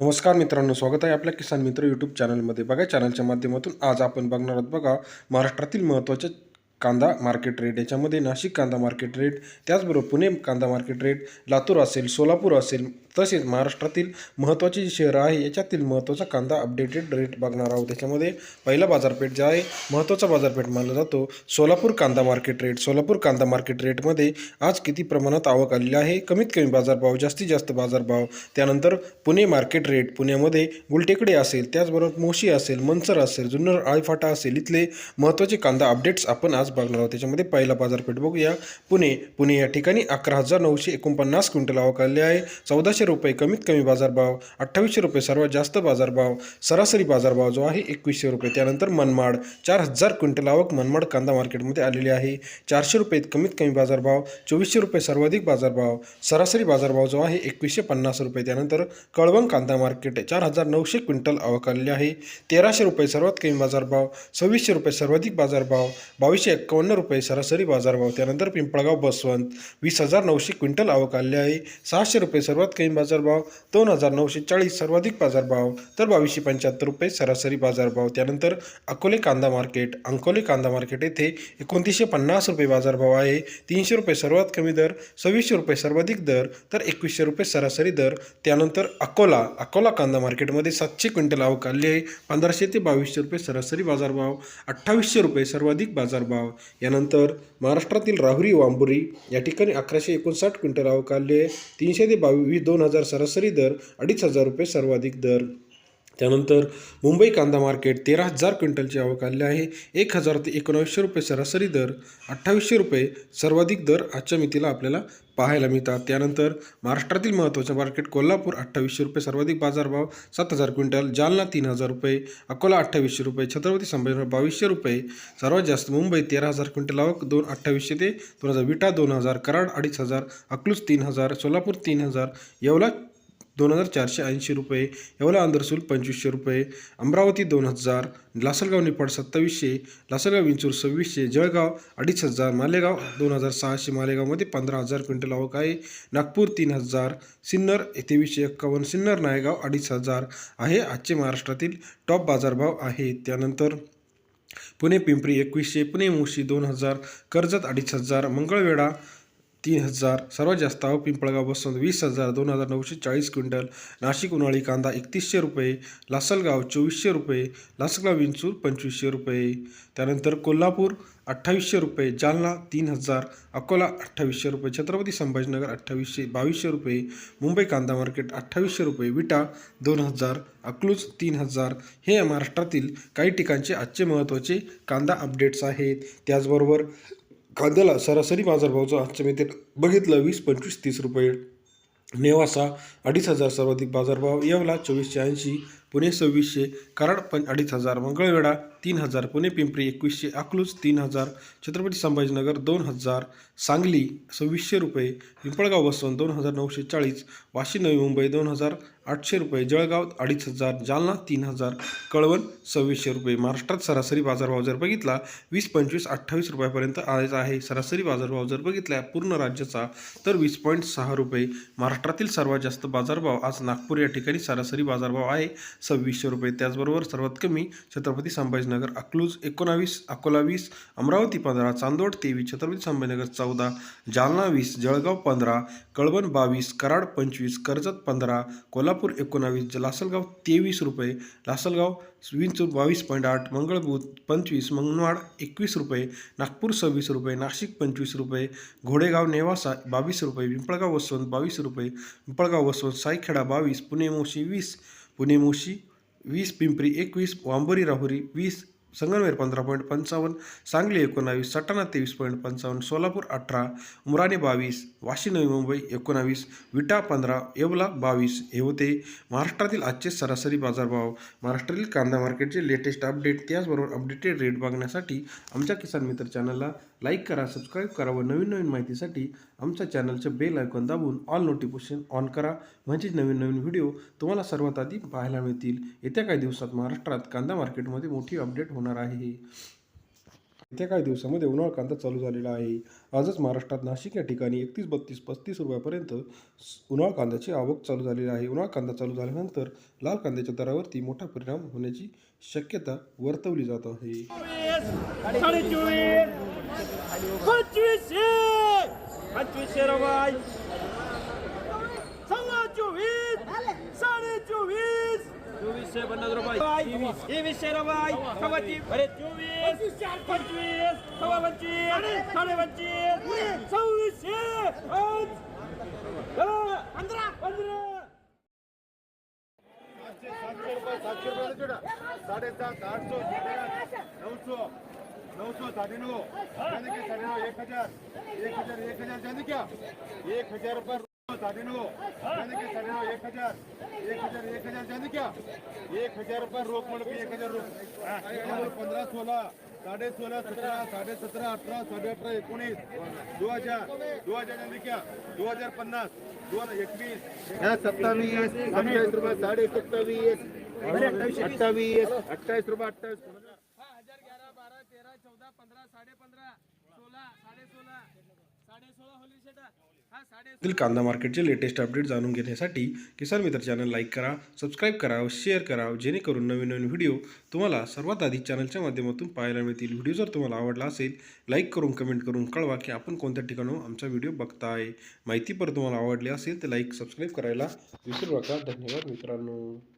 नमस्कार मित्रांनो स्वागत आहे आपल्या किसान मित्र यूट्यूब चॅनलमध्ये बघा चॅनलच्या माध्यमातून आज आपण बघणार आहोत बघा महाराष्ट्रातील महत्त्वाचे कांदा मार्केट रेट याच्यामध्ये नाशिक कांदा मार्केट रेट त्याचबरोबर पुणे कांदा मार्केट रेट लातूर असेल सोलापूर असेल तसेच महाराष्ट्रातील महत्त्वाची जी शहरं आहे याच्यातील महत्त्वाचा कांदा अपडेटेड रेट बघणार आहोत. त्याच्यामध्ये पहिला बाजारपेठ जे आहे महत्त्वाचा बाजारपेठ मानला जातो. सोलापूर कांदा मार्केट रेट सोलापूर कांदा मार्केट रेटमध्ये आज किती प्रमाणात आवक आलेली आहे? कमीत कमी बाजारभाव जास्तीत जास्त बाजारभाव. त्यानंतर पुणे मार्केट रेट पुण्यामध्ये गुलटेकडे असेल त्याचबरोबर मोशी असेल मनसर असेल जुन्नर आळफाटा असेल इथले महत्त्वाचे कांदा अपडेट्स आपण आज बघणार आहोत त्याच्यामध्ये पहिला बाजारपेठ बघूया पुणे पुणे या ठिकाणी अकरा हजार नऊशे एकोणपन्नास क्विंटल आवक आहे. चौदाशे रुपये कमीत कमी बाजारभाव अठ्ठावीसशे रुपये सर्वात जास्त बाजारभाव सरासरी बाजारभाव जो आहे एकवीसशे रुपये. त्यानंतर मनमाड चार हजार क्विंटल आवक मनमाड कांदा मार्केटमध्ये आलेली आहे. चारशे रुपये कमीत कमी बाजारभाव चोवीसशे रुपये सर्वाधिक बाजारभाव सरासरी बाजारभाव जो आहे एकवीसशे पन्नास रुपये. त्यानंतर कळवण कांदा मार्केट चार हजार नऊशे क्विंटल आवक आलेली आहे. तेराशे रुपये सर्वात कमी बाजारभाव सव्वीसशे रुपये सर्वाधिक बाजारभाव बावीसशे एक्कावन्न रुपये सरासरी बाजारभाव. त्यानंतर पिंपळगाव बसवंत वीस हजार नऊशे क्विंटल आवक आलेली आहे. सहाशे रुपये सर्वात कमी बाजारभाव दोन हजार नऊशे चाळीस सर्वाधिक बाजारभाव तर बावीसशे पंच्याहत्तर रुपये सरासरी बाजारभाव. त्यानंतर अकोले कांदा मार्केट अंकोले कांदा मार्केट येथे एकोणतीसशे पन्नास रुपये बाजारभाव आहे. तीनशे रुपये सर्वात कमी दर सव्वीसशे रुपये सर्वाधिक दर तर एकवीसशे रुपये सरासरी दर. त्यानंतर अकोला अकोला कांदा मार्केटमध्ये सातशे क्विंटल आवक आली आहे. पंधराशे ते बावीसशे रुपये सरासरी बाजारभाव अठ्ठावीसशे रुपये सर्वाधिक बाजारभाव. यानंतर महाराष्ट्रातील राहुरी वांबुरी या ठिकाणी अकराशे एकोणसाठ क्विंटल अवकाल्य तीनशे ते बावीस दोन हजार सरासरी दर अडीच हजार रुपये सर्वाधिक दर. त्यानंतर मुंबई कांदा मार्केट तेरा हजार क्विंटलची आवक आली आहे. एक हजार ते एकोणावीसशे रुपये सरासरी दर अठ्ठावीसशे रुपये सर्वाधिक दर आजच्या मितीला आपल्याला पाहायला मिळतात. त्यानंतर महाराष्ट्रातील महत्त्वाचे मार्केट कोल्हापूर अठ्ठावीसशे रुपये सर्वाधिक बाजारभाव सात हजार क्विंटल. जालना तीन हजार रुपये अकोला अठ्ठावीसशे रुपये छत्रपती संभाजीनगर बावीसशे रुपये. सर्वात जास्त मुंबई तेरा हजार क्विंटल आवक दोन अठ्ठावीसशे ते दोन हजार. विटा दोन हजार कराड अडीच हजार अकलूज तीन हजार सोलापूर तीन हजार येवला दोन हजार चारशे ऐंशी रुपये येवला आंदरसूल पंचवीसशे रुपये अमरावती दोन हजार लासलगाव निफाड सत्तावीसशे लासलगाव विंचूर सव्वीसशे जळगाव अडीच हजार मालेगाव दोन हजार सहाशे मालेगावमध्ये पंधरा हजार क्विंटल आवक आहे. नागपूर तीन हजार सिन्नर तेवीसशे एक्कावन्न सिन्नर नायगाव अडीच हजार आहे. आजचे महाराष्ट्रातील टॉप बाजारभाव आहे. त्यानंतर पुणे पिंपरी एकवीसशे पुणे मुशी दोन हजार कर्जत अडीच हजार मंगळवेढा तीन हजार सर्वात जास्त आवक पिंपळगाव बसवंत वीस हजार दोन हजार नऊशे चाळीस क्विंटल नाशिक उन्हाळी कांदा एकतीसशे रुपये लासलगाव चोवीसशे रुपये लासलगाव विंचूर पंचवीसशे रुपये. त्यानंतर कोल्हापूर अठ्ठावीसशे रुपये जालना तीन हजार अकोला अठ्ठावीसशे रुपये छत्रपती संभाजीनगर अठ्ठावीसशे बावीसशे रुपये मुंबई कांदा मार्केट अठ्ठावीसशे रुपये विटा दोन हजार अकलूज तीन हजार. हे महाराष्ट्रातील काही ठिकाणचे आजचे महत्त्वाचे कांदा अपडेट्स आहेत. त्याचबरोबर कांद्याला सरासरी बाजारभावचा आजच्या बघितलं वीस पंचवीस तीस रुपये. नेवासा अडीच हजार सर्वाधिक बाजारभाव येवला चोवीसशे ऐंशी पुणे सव्वीसशे कराड पण अडीच हजार मंगळवेढा तीन हजार पुणे पिंपरी एकवीसशे अकलूज तीन हजार छत्रपती संभाजीनगर दोन हजार सांगली सव्वीसशे रुपये पिंपळगाव बसवंत दोन हजार नऊशे चाळीस वाशी नवी मुंबई दोन हजार आठशे रुपये जळगाव अडीच हजार जालना तीन हजार कळवण सव्वीसशे रुपये. महाराष्ट्रात सरासरी बाजारभाव जर बघितला वीस पंचवीस अठ्ठावीस रुपयापर्यंत आज आहे सरासरी बाजारभाव जर बघितला पूर्ण राज्याचा तर वीस पॉईंट सहा रुपये. महाराष्ट्रातील सर्वात जास्त बाजारभाव आज नागपूर या ठिकाणी सरासरी बाजारभाव आहे. सव्वीसशे रुपये. त्याचबरोबर सर्वात कमी छत्रपती संभाजीनगर अकलूज एकोणावीस अकोला वीस अमरावती पंधरा चांदोड तेवीस छत्रपती संभाजीनगर चौदा जालना वीस जळगाव पंधरा कळवण बावीस कराड पंचवीस कर्जत पंधरा कोल्हापूर एकोणावीस लासलगाव तेवीस रुपये लासलगाव विंच बावीस पॉईंट आठ मंगळबूत पंचवीस मंगळवाड एकवीस रुपये नागपूर सव्वीस रुपये नाशिक पंचवीस रुपये घोडेगाव नेवासा बावीस रुपये पिंपळगाव वसवंत बावीस रुपये पिंपळगाव वसवंत सायखेडा बावीस पुणे मोशी वीस पुणे मोशी वीस पिंपरी एकवीस वांबोरी राहुरी वीस संगमनेर पंधरा पॉईंट पंचावन्न सांगली एकोणावीस सटाणा तेवीस पॉईंट पंचावन्न सोलापूर अठरा उमराणे बावीस वाशी नवी मुंबई एकोणावीस विटा पंधरा येवला बावीस हे होते महाराष्ट्रातील आजचे सरासरी बाजारभाव महाराष्ट्रातील कांदा मार्केटचे लेटेस्ट अपडेट त्याचबरोबर अपडेटेड रेट बघण्यासाठी आमच्या किसान मित्र चॅनलला लाईक करा सबस्क्राईब करा व नवीन नवीन माहितीसाठी आमच्या चॅनलचं बेल आयकॉन दाबून ऑल नोटिफिकेशन ऑन करा. म्हणजेच नवीन नवीन व्हिडिओ तुम्हाला सर्वात आधी पाहायला मिळतील. येत्या काही दिवसात महाराष्ट्रात कांदा मार्केटमध्ये मोठी अपडेट होणार आहे येत्या काही दिवसामध्ये उन्हाळा कांदा चालू झालेला आहे आजच महाराष्ट्रात नाशिक या ठिकाणी एकतीस बत्तीस पस्तीस रुपयापर्यंत उन्हाळ उन्हाळा कांद्याची आवक चालू झालेली आहे उन्हाळा कांदा चालू झाल्यानंतर लाल कांद्याच्या दरावरती मोठा परिणाम होण्याची शक्यता वर्तवली जात आहे साडे चोवीस पंचवीसशे पंचवीसशे रुपये सव्वा चोवीस साडे चोवीस चोवीसशे पन्नास रुपये तेवीसशे रुपये सव्वा ती- अरे चोवीस पंचवीस सव्वा पंचवीस साडे पंचवीस सव्वीसशे पाच, दहा, पंधरा पंधरा सातशे सातशे रुपये सातशे रुपये जोडा साडेसात साडेनऊ जाने क्या साडेनऊ एक हजार एक हजार एक हजार जाने क्या एक हजार रुपये रोख म्हणून एक हजार रोख पंधरा सोळा साडे सोळा सतरा साडे सतरा अठरा साडे अठरा एकोणीस दो हजार दो हजार जाने क्या दो हजार पन्नास दोन एकवीस. सत्तावीस सत्तावीस रुपये साडे सत्तावीस अठ्ठावीस अठ्ठावीस रुपये अठ्ठावीस. हजार ग्यारह बारह तेरा चौदह पंद्रह साडे पंद्रह सोलह साडे सोलह कांदा मार्केटचे लेटेस्ट अपडेट जाणून घेण्यासाठी किसान मित्र चॅनल लाईक करा सबस्क्राईब करा व शेअर करा जेणेकरून नवीन नवीन व्हिडिओ तुम्हाला सर्वात आधी चॅनलच्या माध्यमातून पाहायला मिळतील. व्हिडिओ जर तुम्हाला आवडला असेल लाईक करून कमेंट करून कळवा की आपण कोणत्या ठिकाणाहून आमचा व्हिडिओ बघताय. माहिती पर तुम्हाला आवडली असेल तर लाईक सबस्क्राईब करायला विसरू नका. धन्यवाद मित्रांनो.